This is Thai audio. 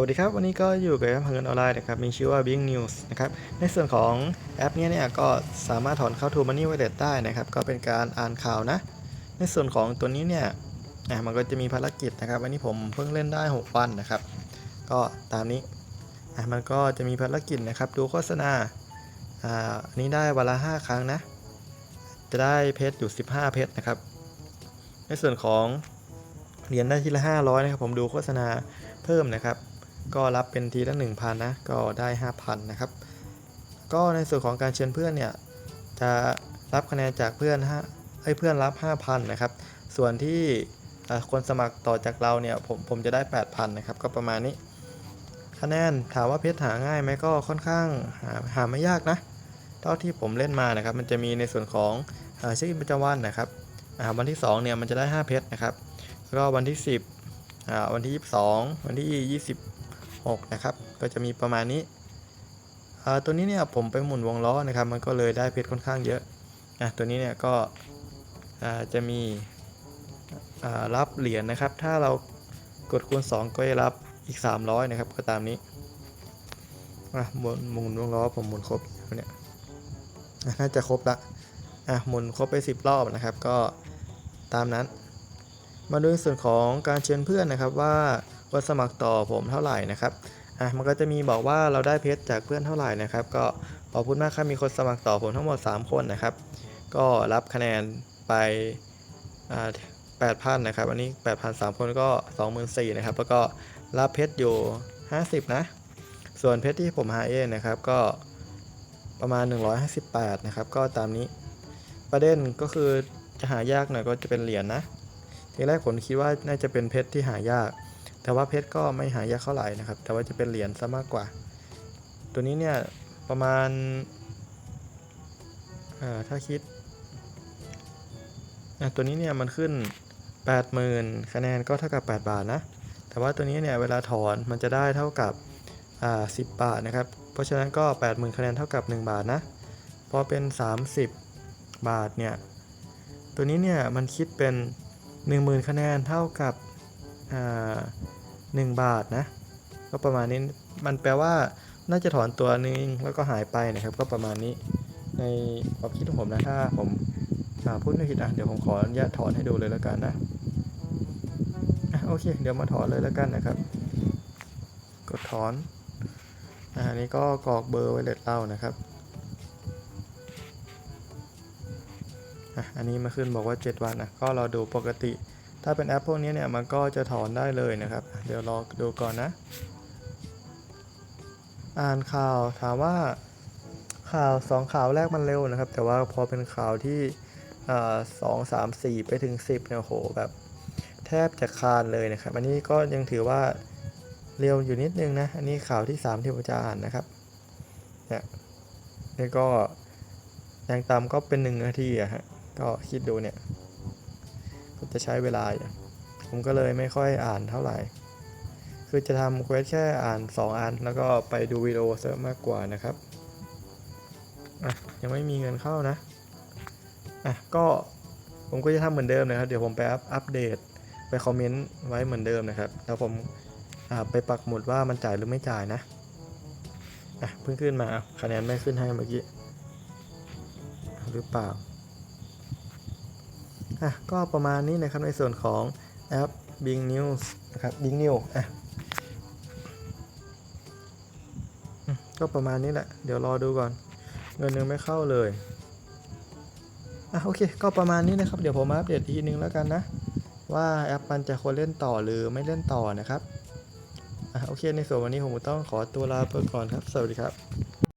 วัสดีครับ วันนี้ก็อยู่กับแอปเงินออนไลน์นะครับ มีชื่อว่า Bing News นะครับ ในส่วนของแอปนี้เนี่ยก็สามารถถอนเข้า True Money Wallet ได้นะครับ ก็เป็นการอ่านข่าวนะ ในส่วนของตัวนี้เนี่ยอะมันก็จะมีภารกิจนะครับ วันนี้ผมเพิ่งเล่นได้ 6 วันนะครับ ก็ตามนี้อะมันก็จะมีภารกิจนะครับ ดูโฆษณา อ่าอันนี้ได้วันละ 5 ครั้งนะ จะได้เพชรอยู่ 15 เพชรนะครับ ในส่วนของเหรียญได้ทีละ 500 นะครับ ผมดูโฆษณาเพิ่มนะครับ ก็รับเป็นทีละ1,000นะก็ได้ 5,000นะครับก็ในส่วนของการเชิญเพื่อนเนี่ยจะรับคะแนนจากเพื่อนห้าเอ้ยเพื่อนรับ 5,000นะครับส่วนที่คนสมัครต่อจากเราเนี่ยผมผมจะได้ 8,000นะครับก็ประมาณนี้ คะแนนถามว่าเพชรหาง่ายไหมก็ค่อนข้างหาหาไม่ยากนะเท่าที่ผมเล่นมานะครับมันจะมีในส่วนของเอ่อเช็คอินประจำวันนะครับวันที่2เนี่ยมันจะได้ 5 เพชรนะครับแล้วก็วันที่ 10วันที่ 22 วันที่ 6 นะครับ ก็จะมีประมาณนี้ตัวนี้เนี่ยผมไปหมุนวงล้อนะครับ มันก็เลยได้เพชรค่อนข้างเยอะอะตัวนี้เนี่ยก็จะมีรับเหรียญนะครับ ถ้าเรากดคูณ 2 ก็จะรับอีก 300 นะครับ ก็ตามนี้หมุนหมุนวงล้อผมหมุนครบแล้วเนี่ยน่าจะครบละอะหมุนครบไป 10 รอบนะครับ ก็ตามนั้น มาดูในส่วนของการเชิญเพื่อนนะครับว่า คนสมัครต่อผมเท่าไหร่นะครับอะมันก็จะมีบอกว่าเราได้เพชรจากเพื่อนเท่าไหร่นะครับ ก็ขอบคุณมากครับมีคนสมัครต่อผมทั้งหมด 3 คนนะครับ ก็รับคะแนนไปอ่า8,000นะครับอันนี้ 8,000 3 คนก็ 24,000นะครับแล้วก็รับเพชรอยู่ 50 นะ ส่วนเพชรที่ผมหาเองนะครับก็ประมาณ 158 นะครับ ก็ตามนี้ประเด็นก็คือจะหายากหน่อยก็จะเป็นเหรียญนะทีแรกผมคิดว่าน่าจะเป็นเพชรที่หายาก แต่ว่าเพชรก็ไม่หายากเท่าไหร่นะครับ แต่ว่าจะเป็นเหรียญซะมากกว่า ตัวนี้เนี่ยประมาณาถ้าคิด ตัวนี้เนี่ยมันขึ้น 80,000 คะแนนก็เท่ากับ 8 บาทนะ แต่ว่าตัวนี้เนี่ยเวลาถอนมันจะได้เท่ากับ10 บาทนะครับ เพราะฉะนั้นก็ 80,000 คะแนนเท่ากับ 1 บาทนะ พอเป็น 30 บาทเนี่ย ตัวนี้เนี่ยมันคิดเป็น 10,000 คะแนนเท่ากับ อ่า1บาทนะ ก็ประมาณนี้มันแปลว่าน่าจะถอนตัวนึงแล้วก็หายไปนะครับ ก็ประมาณนี้ในความคิดของผมนะถ้าผมาพูดไม่ผิดอะเดี๋ยวผมขออนุญาตถอนให้ดูเลยแล้วกันนะอะโอเค เดี๋ยวมาถอนเลยแล้วกันนะครับ กดถอนอ่าอันนี้ก็กรอกเบอร์ไว้เลตเล่านะครับอะอันนี้มาขึ้นบอกว่า 7 วันนะก็เราดูปกติ ถ้าเป็นแอปพวกนี้เนี่ยมันก็จะถอนได้เลยนะครับ เดี๋ยวรอดูก่อนนะ อ่านข่าวถามว่าข่าวสองข่าวแรกมันเร็วนะครับ แต่ว่าพอเป็นข่าวที่สองสามสี่ไปถึง 10เนี่ยโหแบบแทบจะคานเลยนะครับ อันนี้ก็ยังถือว่าเร็วอยู่นิดนึงนะ อันนี้ข่าวที่ 3 ที่ผมจะอ่านนะครับ เนี่ยนี่ก็ยังต่ำก็เป็นหนึ่งนาทีอะฮะ ก็คิดดูเนี่ย จะใช้เวลาอยู่ผมก็เลยไม่ค่อยอ่านเท่าไหร่ คือจะทำเควสแค่อ่าน 2 อัน แล้วก็ไปดูวิดีโอซะมากกว่านะครับอะยังไม่มีเงินเข้านะอะก็ผมก็จะทำเหมือนเดิมนะครับ เดี๋ยวผมไปอัปอัปเดตไปคอมเมนต์ไว้เหมือนเดิมนะครับ แล้วผมไปปักหมุดว่ามันจ่ายหรือไม่จ่ายนะอะเพิ่งขึ้นมาคะแนนไม่ขึ้นให้เมื่อกี้หรือเปล่า อะก็ประมาณนี้นะครับในส่วนของแอป Bing News นะครับ Bing News อะก็ประมาณนี้แหละ เดี๋ยวรอดูก่อน เงินยังไม่เข้าเลยอะโอเค ก็ประมาณนี้นะครับ เดี๋ยวผมอัปเดตอีกทีนึงแล้วกันนะ ว่าแอปมันจะควรเล่นต่อหรือไม่เล่นต่อนะครับอะโอเค ในส่วนวันนี้ผมต้องขอตัวลาไปก่อนครับ สวัสดีครับ